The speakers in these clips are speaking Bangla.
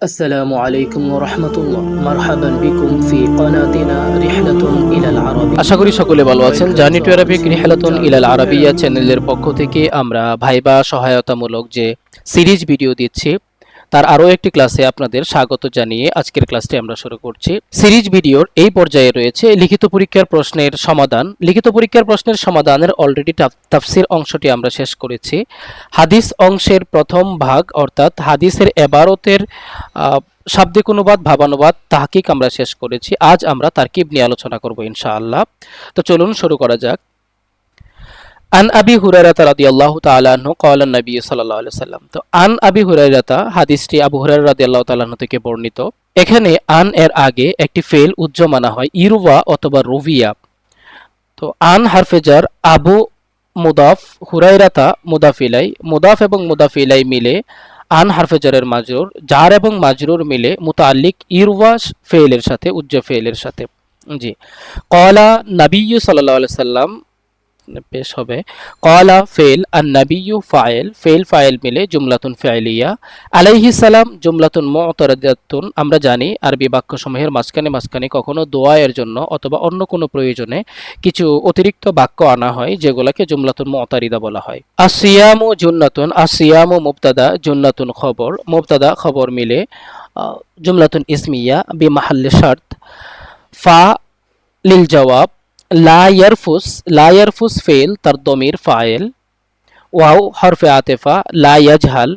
السلام عليكم ورحمة الله مرحبا بكم في قناتنا رحلة إلى العربي আশা করি সকলে ভালো আছেন জার্নি টু অ্যারাবিক রিহালাতুন ইলাল আরাবিয়া চ্যানেলের পক্ষ থেকে আমরা ভাইবা সহায়তামূলক যে সিরিজ ভিডিও দিচ্ছি তার আরও একটি ক্লাসে আপনাদের স্বাগত জানিয়ে আজকের ক্লাসটি আমরা শুরু করছি। সিরিজ ভিডিওর এই পর্যায়ে রয়েছে লিখিত পরীক্ষার প্রশ্নের সমাধান। লিখিত পরীক্ষার প্রশ্নের সমাধানের অলরেডি তাফসির অংশটি আমরা শেষ করেছি। হাদিস অংশের প্রথম ভাগ অর্থাৎ হাদিসের এবারতের শাব্দিক অনুবাদ, ভাবানুবাদ, তাহকিক আমরা শেষ করেছি। আজ আমরা তারকিব নিয়ে আলোচনা করব ইনশাআল্লাহ। তো চলুন শুরু করা যাক। আন আবি হুরায়রাতা রাদিয়াল্লাহু তাআলা আনহু ক্বালা নবী সাল্লাল্লাহু আলাইহি সাল্লাম তো আন আবি হুরায়রাতা হাদিসটি আবু হুরায়রা রাদিয়াল্লাহু তাআলা আনহু থেকে বর্ণিত। এখানে আন এর আগে একটি ফেল উজ্জমানা হয়, ইরওয়া অথবা রুভিয়া তো আন হারফেজার আবু মুদাফ হুরাইরাতা মুদাফিলাই, মুদাফ এবং মুদাফিলাই মিলে আন হারফেজারের মাজরুর, জার এবং মাজরুর মিলে মুতাল্লিক ইরওয়া ফেলের সাথে উজ্জ ফেলের সাথে। জি। কলা নবিয়্যু সাল্লাল্লাহু সাল্লাম পেশ হবে। কলা ফেল আর নবিয়্যু ফাইল, ফেল, ফাইল মিলে জুমলাতুন ফাইলিয়া আলাইহি সালাম, জুমলাতুন মুতারাদাতুন আমরা জানি আরবি বাক্যসমূহের মাঝখানে মাঝখানে কখনো দোয়ায়ের জন্য অথবা অন্য কোনো প্রয়োজনে কিছু অতিরিক্ত বাক্য আনা হয়, যেগুলোকে জুমলাতুন মুতারিদা বলা হয়। আসিয়ামু জুন্নাতুন আসিয়ামু মুবতাদা, জুন্নাতুন খবর, মুবতাদা খবর মিলে জুমলাতুন ইসমিয়া বি মাহাল্লে শার্ত, ফা, লিল জবাব লা ইয়ারফুস লা ইয়ারফুস ফেল তার দমির ফাইল ওয়াও হরফে আতেফা লা ইয়াজহাল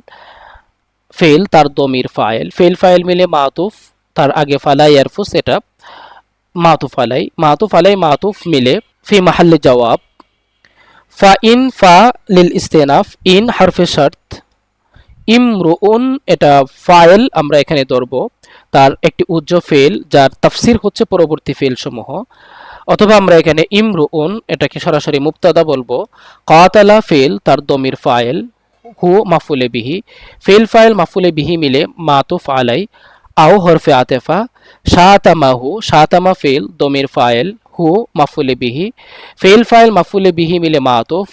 ফেল তার দমির ফাইল ফেল ফাইল মিলে মাতুফ তার আগে ফালা ইয়ারফুস এটা মাতুফ আলাই। মাতুফ আলাই মাতুফ মিলে ফি মাহাল্লে জবাব। ফা ইন ফা লিল ইস্তেনাফ, ইন হরফে শর্ত। ইমরুউন এটা ফাইল আমরা এখানে ধরব। তার একটি উজ্জ ফেল, যার তাফসির হচ্ছে পরবর্তী ফেল সমূহ অথবা আমরা এখানে ইমরুউন এটাকে সরাসরি মুক্তাদা বলব। কাতালা ফেল তার দমির ফাইল, হু মাফুলে বিহি, ফেল ফাইল মাফুলে বিহি মিলে মাতুফ আলাই আও হরফে আতেফা শাহতামাহু শাহতামা ফেল দমির ফাইল, হু মাফুলে বিহি, ফেল ফাইল মাফুলে বিহি মিলে মাতুফ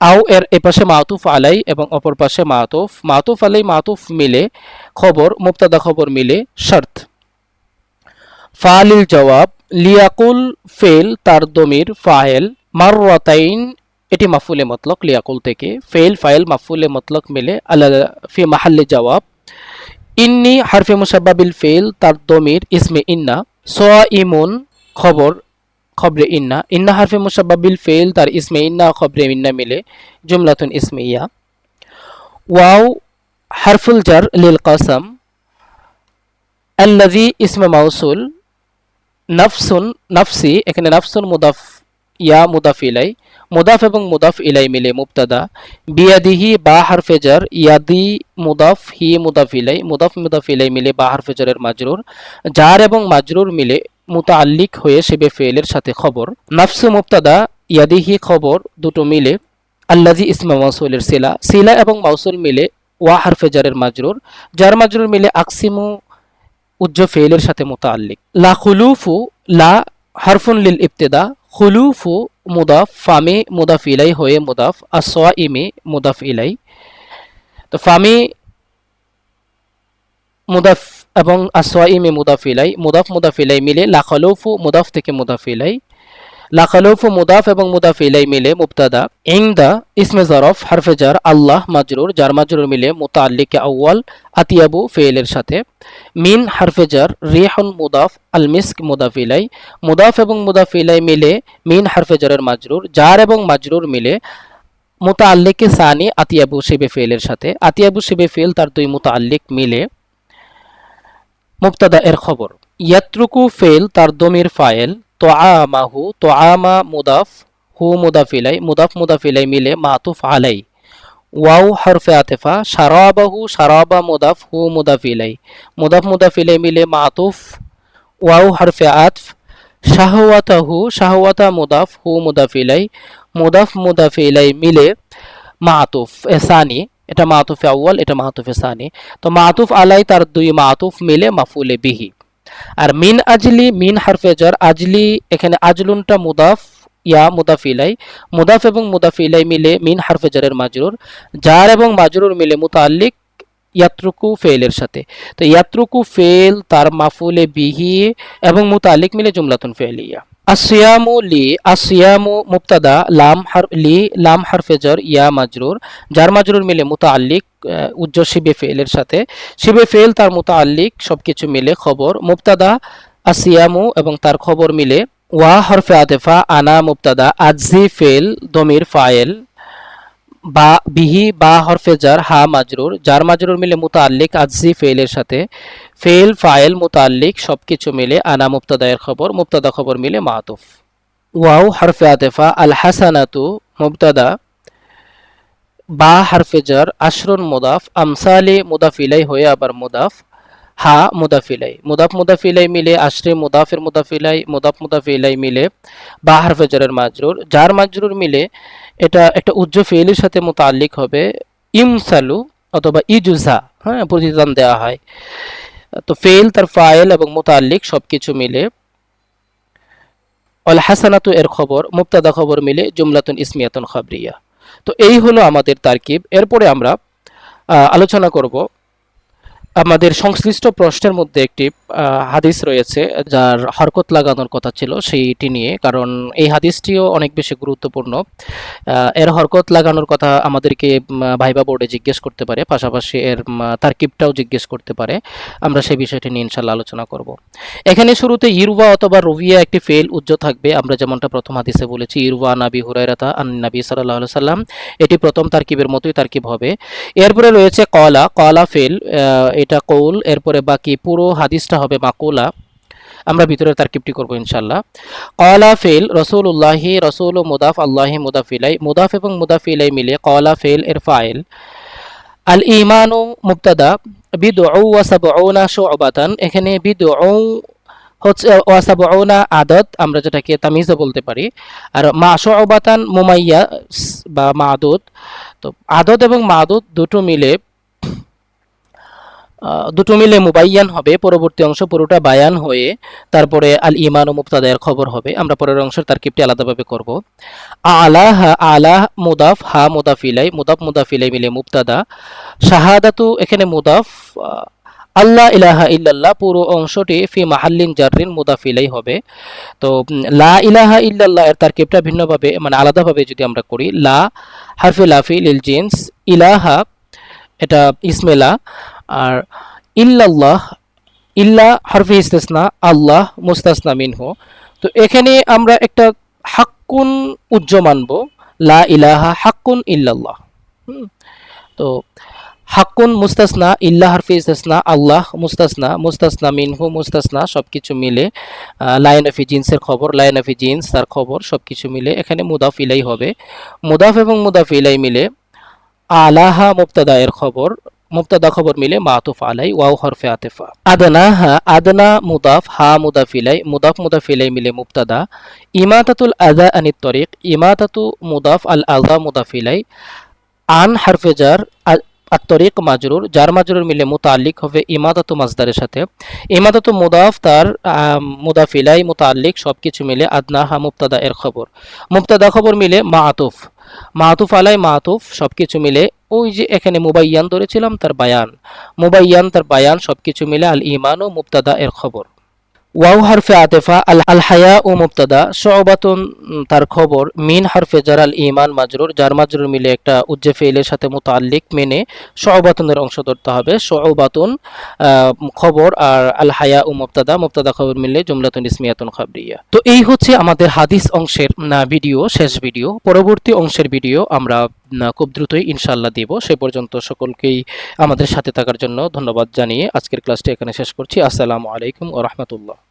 আও এর এপাশে মাতুফ আলাই এবং অপর পাশে মাতুফ মাতুফ আলাই মাতুফ মিলে খবর মুক্তাদা খবর মিলে শর্ত। ফালিল জবাব লিয়াকুল ফেল তার দমির ফাহেল মাররাতাইন, এটি মাফুলে মতলক লিয়াকুল থেকে। ফেল ফাইল মাফুলে মতলক মিলে, আলা, ফি মাহাল্লে জবাব ইন্নি হারফে মুসাব্বাবিল ফেল তার দমির ইসমে ইন্না। সোয়া ইমুন খবর, খবরে ইন্না। ইন্না হারফে মুসাব্বাবিল ফেল তার ইসমে ইন্না, খবরে ইন্না মিলে, জুমলাতুন ইসমে ইয়া। ওয়াও হারফুল জার লিল কাসাম। আল্লাযী ইসমে মাউসুল নাফসুন, নাফসি, এখানে নাফসুন মুদাফ, ইয়া মুদাফ ইলাই, মুদাফ এবং মুদাফ ইলাই মিলে মুবতাদা। বিয়াদিহি বা হারফেজার ইয়াদি মুদাফ, হি মুদাফ ইলাই, মুদাফ মুদাফ ইলাই মিলে বা হারফেজারের মাজরুর। জার এবং মাজরুর মিলে মুতাআল্লিক হয়ে সেবে ফেলের সাথে খবর। নাফসু মুবতাদা, ইয়াদিহি খবর দুটো মিলে আল্লাজি ইসমা মাউসুলের সিলা সিলা এবং মাউসুল মিলে ওয়া হারফেজারের মাজরুর। যার মাজরুর মিলে আকসিমু উজ্জ ফেলের সাথে মোতাল্লিক লা খুলুফু, লা হারফুন লিল ইবতেদা, খুলুফু মুদাফ, ফামে মুদাফ ইলাই হয়ে মুদাফ আসোয়া ইমে মুদাফ ইলাই। তো ফামে মুদাফ এবং আসোয়া ইমে মুদাফ ইলাই, মুদাফ মুদাফ ইলাই মিলে লা খলুফু মুদাফ থেকে মুদাফ ইলাই। লা খলুফু মুদাফ এবং মুদাফ ইলাই মিলে মুবতাদা। ইংদা, ইসমে জরফ হারফে জার, আল্লাহ, মাজরুর, জার, মাজরুর মিলে মুতাল্লিকে আউয়াল, আতিয়াবু ফেলের সাথে। মিন হারফেজার জার মুদাফ আল মিস্ক মুদাফ ইলাই। মুদাফ এবং মুদাফ ইলাই মিলে মিন হারফেজারের মাজরুর, জার এবং মাজরুর মিলে মুতাল্লিকে সানি, আতিয়াবু শিবে ফেলের সাথে। আতিয়াবু শিবে ফেল তার দুই মুতাল্লিক মিলে। মুবতাদা এর খবর। ইয়াত্রুকু ফেল তার দমির ফায়েল। তো আমাহু তো আমা মুদাফ, হু মুদাফ ইলাই মুদাফ মুদাফ ইলাই মিলে মাতুফ আলাই। ওয়াও হরফে আতেফা সারাবাহু সারাবা মুদাফ, হু মুদাফ ইলাই মুদাফ মুদাফ ইলাই মিলে মাতুফ। ওয়াও হরফে আতফ, শাহওয়াতাহু, শাহওয়াতা মুদাফ, হু মুদাফ ইলাই মুদাফ মুদাফ ইলাই মিলে মাতুফ এসানি এটা মাতুফে আউয়াল, এটা মাতুফে সানি। তো মাতুফ আলাই তার দুই মাতুফ মিলে মাফুলে বিহি। আর মিন আজলি, মিন হারফে জার আজলি এখানে আজলুনটা মুদাফ, ইয়া মুদাফ ইলাই, মুদাফ এবং মুদাফ ইলাই মিলে মিন হারফে জারের মাজরুর, জার এবং মাজরুর মিলে মুতাল্লিক ইয়াত্রুকু ফেলের সাথে। তো ইয়াত্রুকু ফেল তার মাফুলে বিহি এবং মুতালিক মিলে জুমলাতুন ফেলিয়া আসিয়ামু লি, আসিয়ামু মুবতাদা, লাম হার, লি, লাম হারফে জর ইয়া মাজরুর, যার মাজরুর মিলে মুতাআল্লিক উজ্জ্ব শিবে ফেলের সাথে। শিবে ফেল তার মুতাআল্লিক, সবকিছু মিলে খবর। মুবতাদা, আসিয়ামু এবং তার খবর মিলে ওয়া হরফে আতেফা, আনা মুবতাদা, আজজি ফেল দমির ফায়েল, বা, বিহি, বা হরফে জার, হা মাজরুর। যার মাজরুর মিলে মুতাল্লিক আজজি ফেলের সাথে। ফেল ফাইল মুতাল্লিক সবকিছু মিলে আনা মুবতাদায়ের খবর। মুবতাদা খবর মিলে মাতুফ। ওয়াও হরফে আতেফা, আল হাসানাতু, মুবতাদা বা হরফে জার আশরুন মুদাফ, আমসালে মুদাফিলাই হয়ে আবার মুদাফ, হা মুদাফিলাই। মুদাফ মুদাফিলাই মিলে আশরে মুদাফের মুদাফিলাই, মুদাফ মুদাফিলাই মিলে বা হারফে জারের মাজরুর। যার মাজরুর মিলে এটা একটা উজ্জ্ব ফেলের সাথে মোতাল্লিক হবে ইমসালু অথবা ইজুজা। হ্যাঁ প্রতিদান দেওয়া হয়। তো ফেল তার ফাইল এবং মোতাল্লিক সবকিছু মিলে। অল হাসানাতু এর খবর মুক্তাদা খবর মিলে জুমলাতুন ইসমিয়াতুন খাবরিয়া। তো এই হলো আমাদের তারকিব। এরপরে আমরা আলোচনা করব আমাদের সংশ্লিষ্ট প্রশ্নের মধ্যে একটি হাদিস রয়েছে যার হরকত লাগানোর কথা ছিল সেইটি নিয়ে, কারণ এই হাদিসটিও অনেক বেশি গুরুত্বপূর্ণ। এর হরকত লাগানোর কথা আমাদেরকে ভাইবা বোর্ডে জিজ্ঞেস করতে পারে, পাশাপাশি এর তারকিবটাও জিজ্ঞেস করতে পারে। আমরা সেই বিষয়টি নিয়ে ইনশাল্লাহ আলোচনা করব। এখানে শুরুতে ইরুবা অথবা রুবিয়া একটি ফেল উজ্জ্ব থাকবে। আমরা যেমনটা প্রথম হাদিসে বলেছি, ইরুবা নাবি হুরাইরাতা আন নাবি সাল্লাহ সাল্লাম এটি প্রথম তারকিবের মতোই তারকিব হবে। এরপরে রয়েছে কলা কলা ফেল এটা কৌল, এরপরে বাকি পুরো হাদিসটা হবে মাকুলা। আমরা ভিতরে তার তারকিবটি করব ইনশাল্লাহ কলা ফেল রসুল উল্লাহি রসুল ও মুদাফ, আল্লাহি মুদাফিলাই মুদাফ এবং মুদাফিলাই মিলে কলা ফেল এর ফাইল। আল ইমানু মুক্তাদা বিদ ওয়াসাবনা শুবাতান। এখানে বিদ হচ্ছে ওয়াসাবনা আদত, আমরা যেটাকে তামিজও বলতে পারি। আর মা শুবাতান মুমাইয়া বা মাদুদ। তো আদত এবং মাদুদ দুটো মিলে দুটো মিলে মুবাইয়ান হবে, পরবর্তী অংশ পুরোটা বায়ান হয়ে তারপরে আল ইমান ও মুক্তাদায়ের খবর হবে। আমরা পরের অংশের তারকিবটি আলাদাভাবে করব। আলা, হা, আলা, মুদাফ, হা মুদাফিলাই মুদাফ মুদাফিলাই মিলে মুক্তাদা শাহাদাতু, এখানে মুদাফ আল্লাহ ইলাহা ইল্লাল্লাহ, পুরো অংশটি ফি মাহাল্লিন জাররিন মুদাফিলাই হবে। তো লা ইলাহা ইল্লাল্লাহ এর তারকিবটা ভিন্নভাবে মানে আলাদাভাবে যদি আমরা করি, লা, হারফে লাফি লিল জিন্স, ইলাহা, এটা ইসমেলা আর ইল্লাল্লাহ, ইল্লা হরফি ইস্তেসনা, আল্লাহ মুস্তাসনা মিনহু। তো এখানে আমরা একটা হাক্কুন উজ্জ মানব, লা ইলাহা হাক্কুন ইল্লাল্লাহ। তো হাক্কুন মুস্তাসনা, ইল্লা হারফি ইস্তেসনা, আল্লাহ মুস্তাসনা মুস্তাসনা মিনহু, মুস্তাসনা সব কিছু মিলে লাইন অফি জিন্সের খবর, লাইন অফি জিন্স, তার খবর সব কিছু মিলে এখানে মুদাফ ইলাই হবে। মুদাফ এবং মুদাফ ইলাই মিলে আলাহা মুবতাদা খবর মুবতাদা খবর মিলে মাতুফ আলাই, ওয়াও হরফে আতেফা। আদনা, হা, আদনা, মুদাফ, হা মুদাফিলাই মুদাফ মুদাফিলাই মিলে মুবতাদা। ইমাতাতুল আজা আনিত তরিক, ইমাতাতু মুদাফ আল আদা মুদাফিলাই আন হারফে জার আত্তরিক মাজরুর যার মাজরুর মিলে মুতাল্লিক হবে ইমাদাতু মাজদারের সাথে। ইমাদাতু মুদাফ তার মুদাফিলাই মুতাল্লিক সবকিছু মিলে আদনাহা মুবতাদা এর খবর। মুবতাদা খবর মিলে মাতুফ। মাতুফ আলাই মাতুফ সবকিছু মিলে ওই যে এখানে মুবাইয়ান ধরেছিলাম, তার বায়ান। মুবাইয়ান, তার বায়ান, সবকিছু মিলে আল ইমান ও মুবতাদা এর খবর। ওয়াও হারফে আতেফা, আল আল হায়া ও মুবতাদা শোবাতুন তার খবর। মিন হারফে জার আল ইমান মাজরুর, যার মাজরুর মিলে একটা উজ্জে ফেইলের সাথে মুতাল্লিক মেনে শোবাতুনের অংশ ধরতে হবে। শোবাতুন খবর আর আল হায়া ও মুক্তাদা মুবতাদা খবর মিলে জুমলাতুন ইসমিয়াতুন খাবরিয়া। তো এই হচ্ছে আমাদের হাদিস অংশের ভিডিও, শেষ ভিডিও। পরবর্তী অংশের ভিডিও আমরা খুব দ্রুতই ইনশাল্লাহ দিব। সে পর্যন্ত সকলকেই আমাদের সাথে থাকার জন্য ধন্যবাদ জানিয়ে আজকের ক্লাসটি এখানে শেষ করছি। আসসালামু আলাইকুম ও রহমতুল্লাহ।